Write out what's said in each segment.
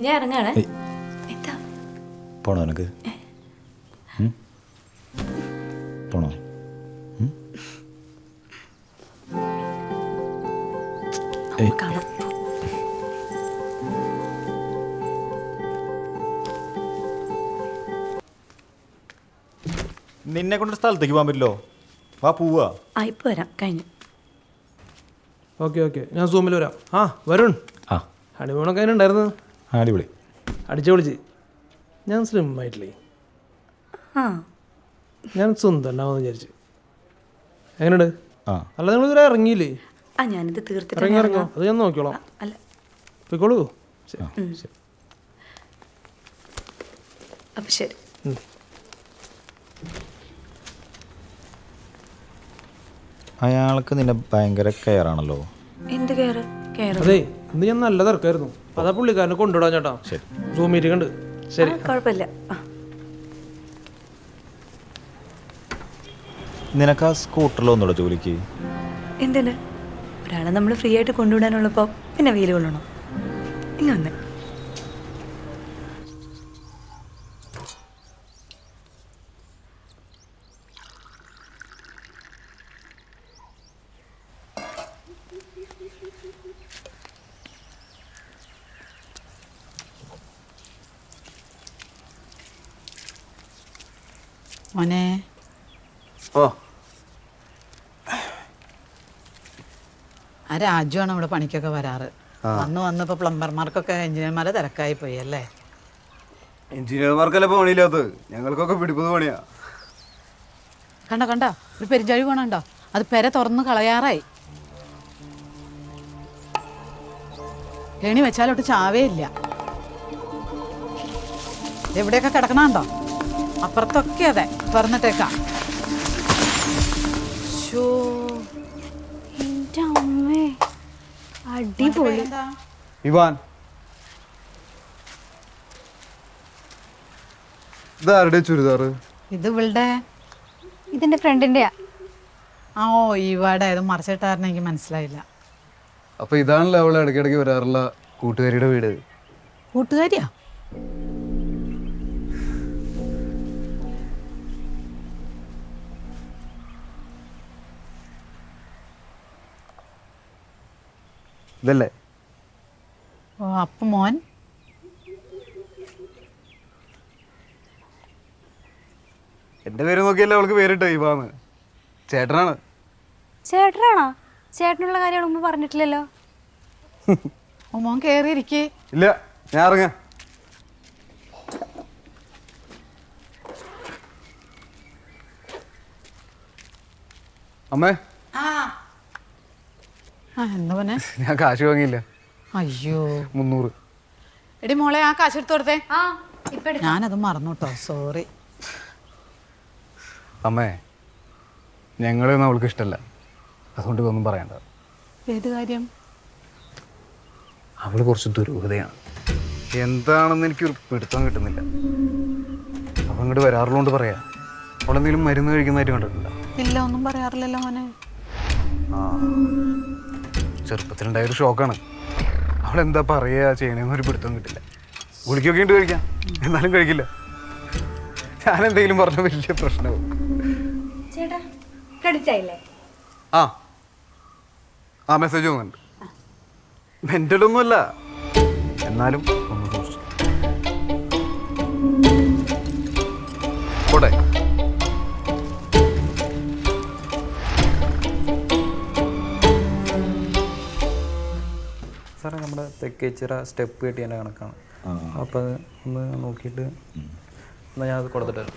ഞാൻ ഇറങ്ങാണ്. ഏയ്. എന്താ? പോണോ നിനക്ക്? പോണോ? നിന്നെ കൊണ്ട് സ്ഥലത്തേക്ക് പോകാൻ പറ്റില്ലോ? വാ പോവാ. ആ ഇപ്പൊ വരാം. കഴിഞ്ഞു. Okay okay. ഞാൻ സൂമിൽ വരാം. ആ വരുൺ. ആ. ഹണിമൂണൊക്കെ അതിന് ഉണ്ടായിരുന്നു? അടിപൊളി. അടിച്ചു പൊളിച്ച് ഞാൻ സ്ലിം ആയിട്ടില്ലേ ആ. ഞാൻ സ്വന്തം ഉണ്ടാവുമെന്ന് വിചാരിച്ചു. എങ്ങനെയുണ്ട്? ആ. അല്ല നിങ്ങൾ ഇതുവരെ ഇറങ്ങിയില്ലേ? ആ ഞാനിത് തീർത്തിട്ട് ഇറങ്ങി ഇറങ്ങോ. അത് ഞാൻ നോക്കിക്കോളാം. അല്ല. പോയിക്കോളൂ. ശരി. ശരി. അപ്പൊ ശരി. ഉം. അയാൾക്ക് നിന്നെ ഭയങ്കര കെയറാണല്ലോ. എന്ത് കയറ്? കയറ് അതെ ഇന്ന് ഞാൻ നല്ല തിരക്കായിരുന്നു. അതാ പുള്ളിക്കാരനെ കൊണ്ടുവിടാൻ ചേട്ടാ. ശരി. സൂം മീറ്റിംഗ് ഉണ്ട്. ശരി. കുഴപ്പമില്ല. നിനക്ക് ആ സ്കൂട്ടറിൽ ഒന്നുകൂടെ ജോലിക്ക്? എന്തിന്? ഒരാളെ നമ്മൾ ഫ്രീ ആയിട്ട് കൊണ്ടുവിടാനുള്ളപ്പോ പിന്നെ വെയിൽ കൊള്ളണം? ഇങ്ങ വന്നേ മോനെ ഓ ആ രാജുവാണ് ഇവിടെ പണിക്കൊക്കെ വരാറ്. വന്ന് വന്നപ്പോ പ്ലംബർമാർക്കൊക്കെ എഞ്ചിനീയർമാരെ തിരക്കായി പോയി അല്ലേ? എഞ്ചിനീയർമാർക്കല്ലേ പണിയില്ലാത്തത്? ഞങ്ങൾക്കൊക്കെ പിടിപ്പത് പണിയാ. കണ്ടോ കണ്ടോ? ഒരു പെരിഞ്ചാഴി പോണുണ്ടോ? അത് പെര തുറന്ന് കളയാറായി. കെണി വെച്ചാലോട്ട് ചാവേ ഇല്ല. എവിടെയൊക്കെ കിടക്കണുണ്ടോ അപ്പുറത്തൊക്കെ അതെ തുറന്നിട്ടേക്കാം. ശോ. എന്റെ അമ്മേ അടിപൊളി? ഇവാൻ. ഇതാരുടെ ചുരിദാർ? ഇത് ഇവളുടെ ഇതിന്റെ ഫ്രണ്ടിന്റെയാ. ആ ഓ ഇവാടെ. ഇത് മറിച്ചിട്ടായിരുന്നു എനിക്ക് മനസ്സിലായില്ല. അപ്പൊ ഇതാണല്ലോ അവളെ ഇടയ്ക്കിടയ്ക്ക് വരാറുള്ള കൂട്ടുകാരിയുടെ വീട്. കൂട്ടുകാരിയാ? ഇതല്ലേ? ഓ അപ്പൊ മോൻ. എന്റെ പേര് നോക്കിയല്ലേ അവൾക്ക് പേരിട്ടോ ഇവാന്ന്. ചേട്ടനാണ്. ചേട്ടനാണോ? ചേട്ടനുള്ള കാര്യം മുമ്പ് പറഞ്ഞിട്ടില്ലല്ലോ. ഓ മോൻ കേറിയിരിക്കേ. ഇല്ല ഞാൻ ഇറങ്ങാം. അമ്മേ. ആ. ഞാൻ കാശ് വാങ്ങിയില്ല. അയ്യോ. മുന്നൂറ്. എടി മോളെ ആ കാശ് എടുത്ത് കൊടുത്തേ. ആ ഇപ്പൊ ഞാനത് മറന്നു കേട്ടോ സോറി അമ്മേ ഞങ്ങളെയൊന്നും അവൾക്ക് ഇഷ്ടമല്ല അതുകൊണ്ട് ഇതൊന്നും പറയണ്ട. ഏത് കാര്യം? അവൾ കുറച്ച് ദുരൂഹതയാണ്. എന്താണെന്ന് എനിക്കൊരു പിടുത്തം കിട്ടുന്നില്ല. അവൾ ഇങ്ങോട്ട് വരാറുള്ളതുകൊണ്ട് പറയാം. അവളെന്തെങ്കിലും മരുന്ന് കഴിക്കുന്നതായിട്ട് കണ്ടിട്ടില്ല ഇല്ല ഒന്നും പറയാറില്ലല്ലോ മോനെ. ആ. ചെറുപ്പത്തിലുണ്ടായ ഒരു ഷോക്കാണ് അവൾ എന്താ പറയുക ചെയ്യണേന്ന് ഒരു പിടുത്തം കിട്ടില്ല. ഗുളിക്കൊക്കെ ഉണ്ട് കഴിക്കാം. എന്നാലും കഴിക്കില്ല. ഞാൻ എന്തെങ്കിലും പറഞ്ഞ വലിയ പ്രശ്നവും ആ. ആ മെസ്സേജ് വന്നിട്ടുണ്ട്. മെന്റലൊന്നുമല്ല എന്നാലും ഒന്ന് സൂക്ഷിച്ചു. പോട്ടെ. സാറേ നമ്മുടെ തെക്കേച്ചിറ സ്റ്റെപ്പ് കെട്ടിയതിന്റെ കണക്കാണ്. അപ്പോൾ അത് ഒന്ന് നോക്കിയിട്ട് എന്നാൽ ഞാൻ അത് കൊടുത്തിട്ട് വരാം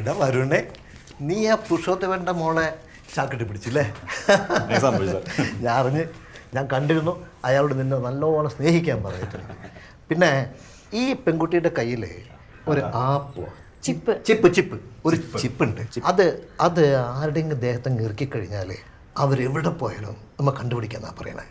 എടാ വരുണേ നീ ആ പുരുഷോത്തമന്റെ മോളെ ചാക്കിട്ട് പിടിച്ചില്ലേ. ഞാൻ അറിഞ്ഞ് ഞാൻ കണ്ടിരുന്നു അയാളോട് നിന്നെ നല്ലോണം സ്നേഹിക്കാൻ പറഞ്ഞിട്ട്. പിന്നെ ഈ പെൺകുട്ടിയുടെ കയ്യിൽ ഒരു ആപ്പ് ചിപ്പ്. Chip chip. ഒരു ചിപ്പുണ്ട്. അത് അത് ആരുടെയെങ്കിലും ദേഹത്തെ ഇറക്കിക്കഴിഞ്ഞാൽ അവരെവിടെ പോയാലും നമ്മൾ കണ്ടുപിടിക്കാന്നാ പറയണേ.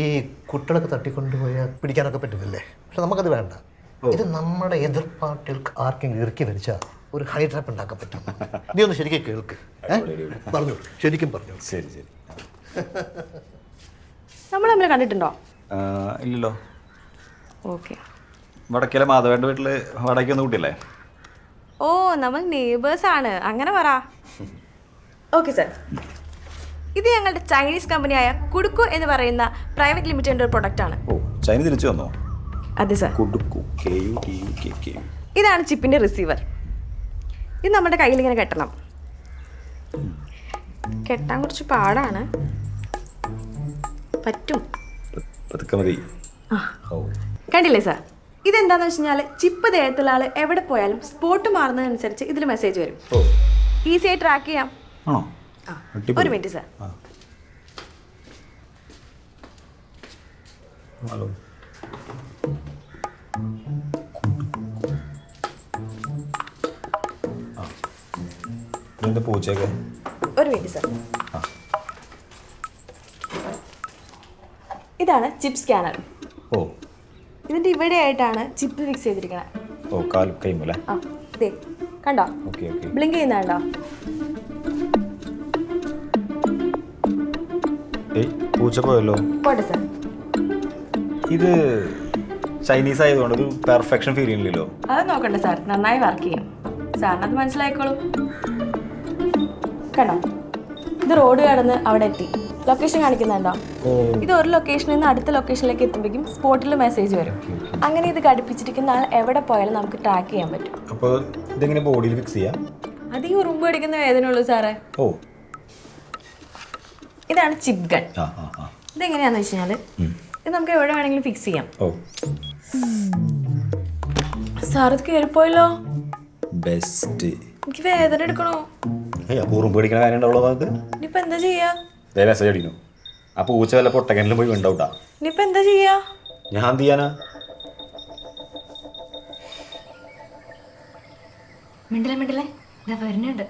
ഈ കുട്ടികളൊക്കെ തട്ടിക്കൊണ്ടുപോയാൽ പിടിക്കാനൊക്കെ പറ്റുന്നില്ലേ? പക്ഷെ നമുക്കത് വേണ്ട. ഇത് നമ്മുടെ എതിർപ്പാട്ടിൽ ആർക്കെങ്കിലും ഇറുക്കി വരിച്ചാൽ ഒരു ഹണി ട്രാപ്പ് ഉണ്ടാക്കാൻ പറ്റും. നീ ഒന്ന് ശരിക്കും കേൾക്ക്. പറഞ്ഞു പറഞ്ഞോളൂ. ശരിക്കും പറഞ്ഞോളൂ. ശരി ശരി. നമ്മൾ തമ്മിൽ കണ്ടിട്ടുണ്ടോ? ഇല്ലല്ലോ. ഓക്കെ. വടക്കിലെ മാധവേണ്ട വീട്ടിൽ വാടകയ്ക്ക് ഒന്ന് കൂട്ടിയല്ലേ? ഓ നമ്മൾ നെയ്ബേഴ്സ് ആണ്. അങ്ങനെ പറ. ഓക്കെ സാർ ഇത് ഞങ്ങളുടെ ചൈനീസ് കമ്പനിയായ കുടുക്കു എന്ന് പറയുന്ന പ്രൈവറ്റ് ലിമിറ്റഡ് ഒരു പ്രൊഡക്റ്റ് ആണ്. ഓ ചൈന തിരിച്ചു വന്നോ? അതെ sir കുടുക്കു K U T U K K U ഇതാണ് ചിപ്പിന്റെ റിസീവർ ഇത് നമ്മുടെ കയ്യിൽ ഇങ്ങനെ കെട്ടണം. കെട്ടാൻ കുറച്ച് പാടാണ്. പറ്റും. പതുക്കെ മതി. കണ്ടില്ലേ സാർ ഇതെന്താന്ന് വെച്ച് കഴിഞ്ഞാൽ ചിപ്പ് ദേഹത്തുള്ള ആൾ എവിടെ പോയാലും സ്പോട്ട് മാറുന്നതനുസരിച്ച് ഇതിൽ മെസ്സേജ് വരും. ഈസി ആയി ട്രാക്ക് ചെയ്യാം. ആണോ? ആ ഒരു മിനിറ്റ് സാർ ഹലോ. പൂച്ചയൊക്കെ? ഒരു മിനിറ്റ് സാർ ആ. ഇതാണ് ചിപ്പ് സ്കാനർ. ഓ. ഇതിന്റെ ഇവിടെ ആയിട്ടാണ് ചിപ്പ് ഫിക്സ് ചെയ്തിരിക്കുന്നത് ഓ കാൽ കൈമല്ലേ ആ ദേ കണ്ടോ? Okay okay. ബ്ലിങ്ക് ചെയ്യുന്ന കണ്ടോ? ഏയ് പൂച്ച പോയല്ലോ. പോട്ടെ സാർ ഇത് ചൈനീസ് ആയതുകൊണ്ട് ഒരു പെർഫെക്ഷൻ ഫീൽ ഇല്ലല്ലോ. അത് നോക്കണ്ട സാർ നന്നായി വർക്ക് ചെയ്യും. സാറിനത് മനസ്സിലായിക്കോളും. കണ്ടോ? ഇത് റോഡ് കടന്ന് അവിടെ എത്തി. ലൊക്കേഷൻ കാണിക്കുന്നുണ്ടോ? ഇത് ഒരു ലൊക്കേഷനിൽ നിന്ന് അടുത്ത ലൊക്കേഷനിലേക്ക് എത്തുമ്പോഴേക്കും സ്പോട്ടിൽ മെസ്സേജ് വരും. അങ്ങനെ ഇത് ഘടിപ്പിച്ചിരിക്കുന്ന ആൾ എവിടെ പോയാലും നമുക്ക് ട്രാക്ക് ചെയ്യാൻ പറ്റും. അപ്പോൾ ഇതെങ്ങനെ ബോഡിയിൽ ഫിക്സ് ചെയ്യാം? അത് ഈ ഉറുമ്പ് വേദന വേദനയുള്ളൂ സാറേ. ഓ. ഇതാണ് ചിപ്പ് ഗൺ ഇതെങ്ങനെയാണെന്ന് വെച്ച് കഴിഞ്ഞാൽ ഇത് നമുക്ക് എവിടെ വേണമെങ്കിലും ഫിക്സ് ചെയ്യാം. ഓ. സാർ ഇത് കയറിപ്പോയല്ലോ ബെസ്റ്റ് എനിക്ക് വേദന എടുക്കണോ. അപ്പോൾ ഉറുമ്പ് പിടിക്കണ കാര്യം ഉണ്ടാവുള്ളൂ ഭാഗത്ത് ഇനിയിപ്പോൾ എന്താ ചെയ്യാ? ദേ മെസ്സേജ് അടിക്കുന്നു. ആ പൂച്ച വല്ല പൊട്ടക്കനിലും പോയി ഇനിയിപ്പോൾ എന്താ ചെയ്യാ? ഞാൻ എന്ത് ചെയ്യാനാ? മിണ്ടിലെ മിണ്ടിലെ ഇതാ വരുന്നുണ്ട്.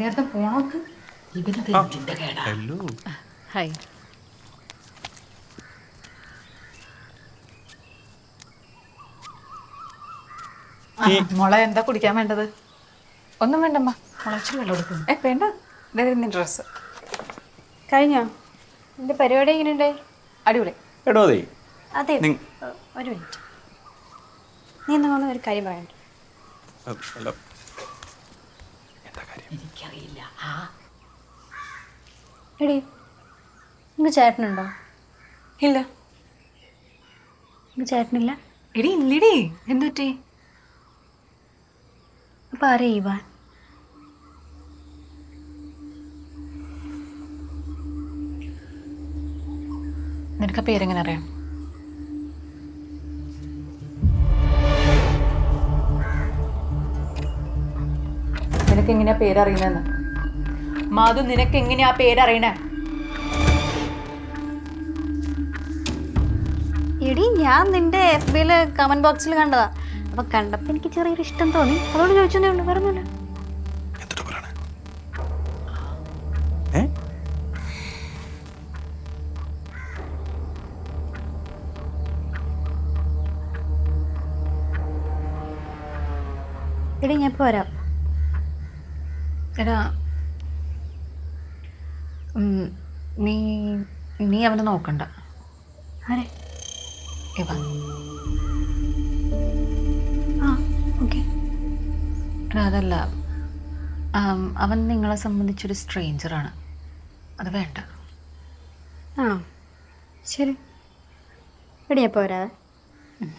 നേരത്തെ പോണോക്ക് ഹായ് മോളെ എന്താ കുടിക്കാൻ വേണ്ടത്? ഒന്നും വേണ്ടമ്മ. മുളച്ചിട്ട് വെള്ളം കൊടുക്കുന്നു ഏ വേണ്ട. ഇതായിരുന്നു ഡ്രസ്സ് കഴിഞ്ഞോ? എന്റെ പരിപാടി എങ്ങനെയുണ്ട്? അടിപൊളി. എടോ അതെ അതെ ഒരു മിനിറ്റ്. നീ എന്നാ ഒരു കാര്യം പറയണ്ട എടി നിങ്ങൾക്ക് ചേട്ടനുണ്ടോ? ഇല്ല. നിങ്ങൾക്ക് ചേട്ടനില്ല? എടി ഇല്ലടി. എന്തുറ്റി അപ്പം ആരാ ഇവാൻ നിനക്ക് പേര് പേരെങ്ങനെ അറിയാം? നിനക്ക് എങ്ങനെയാ പേരറിയണെന്ന് മാധു നിനക്ക് എങ്ങനെയാ പേരറിയണേ? എടി ഞാൻ നിന്റെ എഫ് ബിയിൽ കമന്റ് ബോക്സിൽ കണ്ടതാ. അപ്പൊ കണ്ടപ്പോ എനിക്ക് ചെറിയൊരു ഇഷ്ടം തോന്നി. അതോട് ചോദിച്ചതേ ഉള്ളൂ വേറെ ഇപ്പോൾ വരാം. എടാ നീ നീ അവനെ നോക്കണ്ട. ആരെ? ഇവ ആ ഓക്കെ. എടാ, അതല്ല അവൻ നിങ്ങളെ സംബന്ധിച്ചൊരു സ്ട്രേഞ്ചറാണ്. അത് വേണ്ട. ആ ശരി. എടിയാ പോരാ? വരാതെ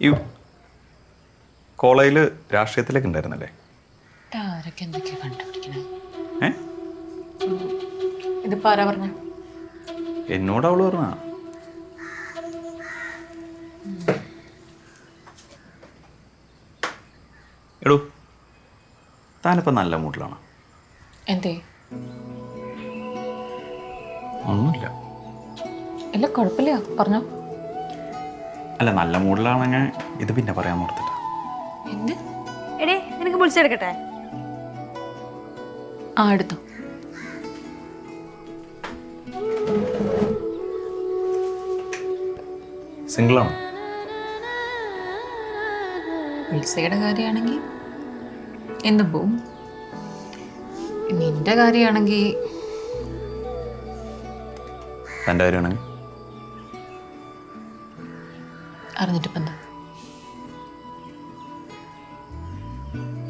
ഈ കോളേജിൽ രാഷ്ട്രീയത്തിലേക്ക് ഉണ്ടായിരുന്നല്ലേ? ആരൊക്കെ എന്തൊക്കെയാ കണ്ടുപിടിക്കണേ? ഏ? ഇതിപ്പോൾ ആരാ പറഞ്ഞ? എന്നോട് അവൾ പറഞ്ഞ എടോ താനിപ്പോൾ നല്ല മൂട്ടിലാണ്? എന്തേ? ഒന്നുമില്ല. ഇല്ല കുഴപ്പമില്ല. പറഞ്ഞോ. അല്ല നല്ല മൂഡിലാണെങ്കിൽ ഇത് പിന്നെ പറയാൻ ഓർത്തില്ല എന്ത്? എടി നിനക്ക് വിളിച്ചെടുക്കട്ടെ ആ എടുത്തു. സിംഗിളാണ്? ഉത്സയുടെ കാര്യമാണെങ്കിൽ എന്ന് പോവും? നിന്റെ കാര്യമാണെങ്കിൽ എന്റെ കാര്യമാണെങ്കിൽ? അറിഞ്ഞിട്ടിപ്പം എന്താ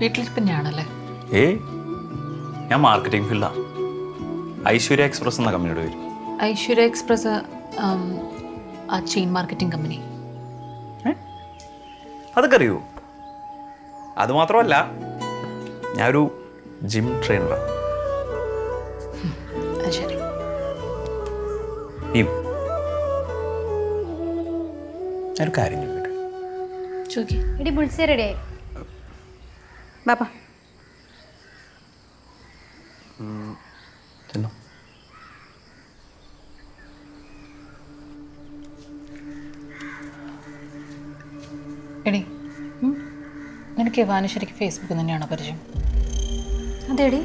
വീട്ടിലിപ്പം ഞാനല്ലേ ഏയ് ഞാൻ മാർക്കറ്റിംഗ് ഫീൽഡാണ് ഐശ്വര്യ എക്സ്പ്രസ് എന്ന കമ്പനിയുടെ പേര്. ഐശ്വര്യ എക്സ്പ്രസ് ആ ചെയിൻ മാർക്കറ്റിംഗ് കമ്പനി. അതൊക്കെ അറിയൂ അത് മാത്രമല്ല ഞാനൊരു ജിം ട്രെയിനറാണ് ശരി. ഈ ഞാനൊരു കാര്യം ചോദിക്കട്ടെ. ചോദിക്കും. ഇടി ബുൾസേ റെഡിയായി ബാപ്പാ ചെന്നോ. എടി നിനക്ക് യവാനുശ്വരിക്ക് ഫേസ്ബുക്കിൽ തന്നെയാണോ പരിചയം? അതെടി.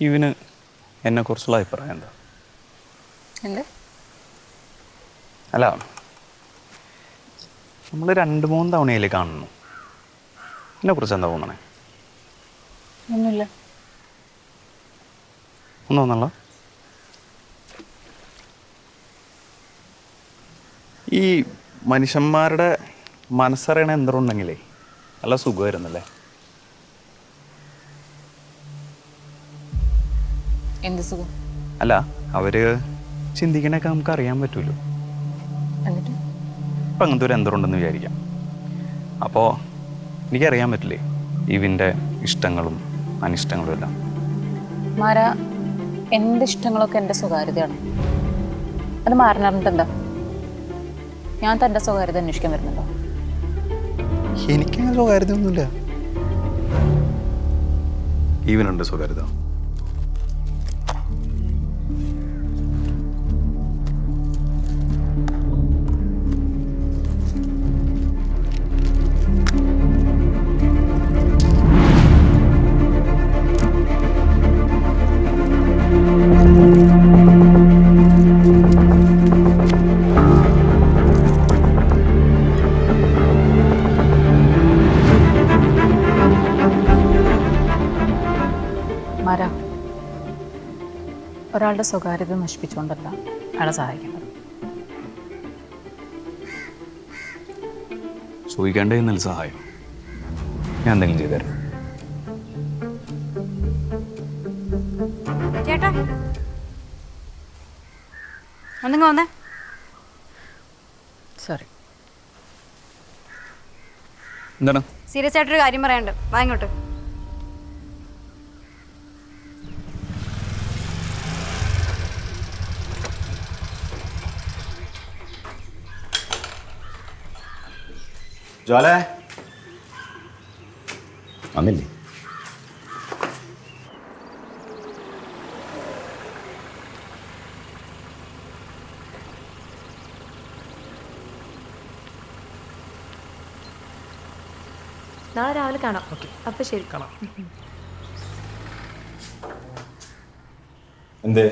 ഇവന് എന്നെക്കുറിച്ചുള്ള അഭിപ്രായം എന്താ? എന്ത്? അല്ല നമ്മൾ രണ്ട് മൂന്ന് തവണയിൽ കാണുന്നു. എന്നെ കുറിച്ച് എന്താ തോന്നണേ? ഒന്നുമില്ല. ഒന്നും തോന്നല്ല ഈ മനുഷ്യന്മാരുടെ മനസ്സറിയണ എന്തുണ്ടെങ്കിലേ നല്ല സുഖമായിരുന്നല്ലേ? എന്ത് സുഖം? അല്ല അവർ ചിന്തിക്കണൊക്കെ നമുക്ക് അറിയാൻ പറ്റുമല്ലോ എന്നിട്ട്? ഇപ്പം അങ്ങനത്തെ ഒരു യന്ത്രമുണ്ടെന്ന് വിചാരിക്കാം. അപ്പോൾ എനിക്കറിയാൻ പറ്റില്ലേ ഇവിന്റെ ഇഷ്ടങ്ങളും അനിഷ്ടങ്ങളും എല്ലാം? മാര എന്റെ ഇഷ്ടങ്ങളൊക്കെ എന്റെ സ്വകാര്യതയാണ്. അത് മാറിനറിഞ്ഞിട്ട് എന്താ ഞാൻ തന്റെ സ്വകാര്യത അന്വേഷിക്കാൻ വരുന്നുണ്ടോ? എനിക്കങ്ങനെ സ്വകാര്യത ഒന്നുമില്ല ഈവനുണ്ട് സ്വകാര്യത. ഒരാളുടെ സ്വകാര്യത നശിപ്പിച്ചുകൊണ്ടല്ല അയാളെ സഹായിക്കുന്നത് ചോദിക്കേണ്ടേ എന്നല്ല സഹായം. ഞാൻ എന്തെങ്കിലും ചെയ്തുതരാം ചേട്ടാ. ഒന്നിങ്ങ വന്നേ. സോറി എന്താണ്? സീരിയസ് ആയിട്ടൊരു കാര്യം പറയാനുണ്ട്. വാ ജ്വാലേ വന്നില്ലേ? നാളെ രാവിലെ കാണാം. അപ്പൊ ശരി. കാണാം. എന്തേ?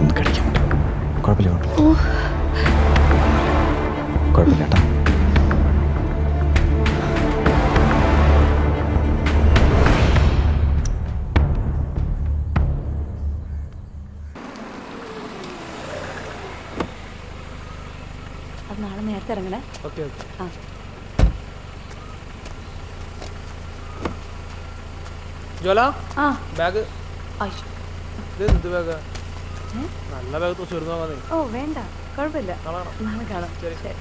കുഴപ്പമില്ല കുഴപ്പമില്ല. കുഴപ്പമില്ല കേട്ടോ. നാളെ നേരത്തെ ഇറങ്ങണേ. ആ. ആ. ബാഗ്. ഇത് എന്ത് ബാഗ്? നല്ല ബാഗ് തൂച്ച് വരുന്ന ഓ വേണ്ട. കുഴപ്പമില്ല. നാളെ കാണാം. ശരി. ശരി.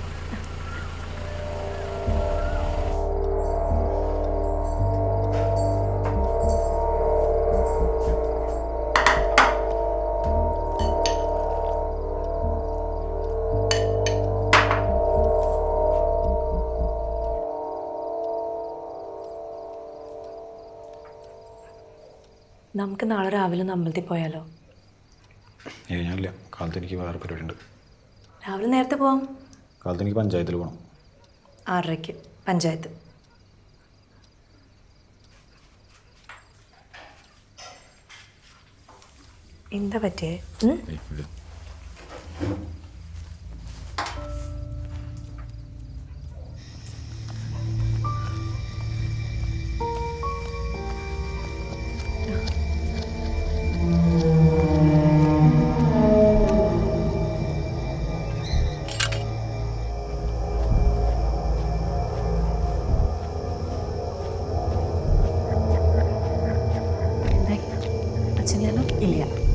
നമുക്ക് നാളെ രാവിലെ നമ്മളത്തിൽ അമ്പലത്തിൽ പോയാലോ? ഏ ഞാനില്ല. കാലത്ത് എനിക്ക് വേറെ പരിപാടി ഉണ്ട് രാവിലെ നേരത്തെ പോവാം. കാലത്ത് എനിക്ക് പഞ്ചായത്തിൽ പോകണം ആറരയ്ക്ക് പഞ്ചായത്ത്. എന്താ പറ്റിയേ? അച്ഛനില്ലല്ലോ ഇല്ല.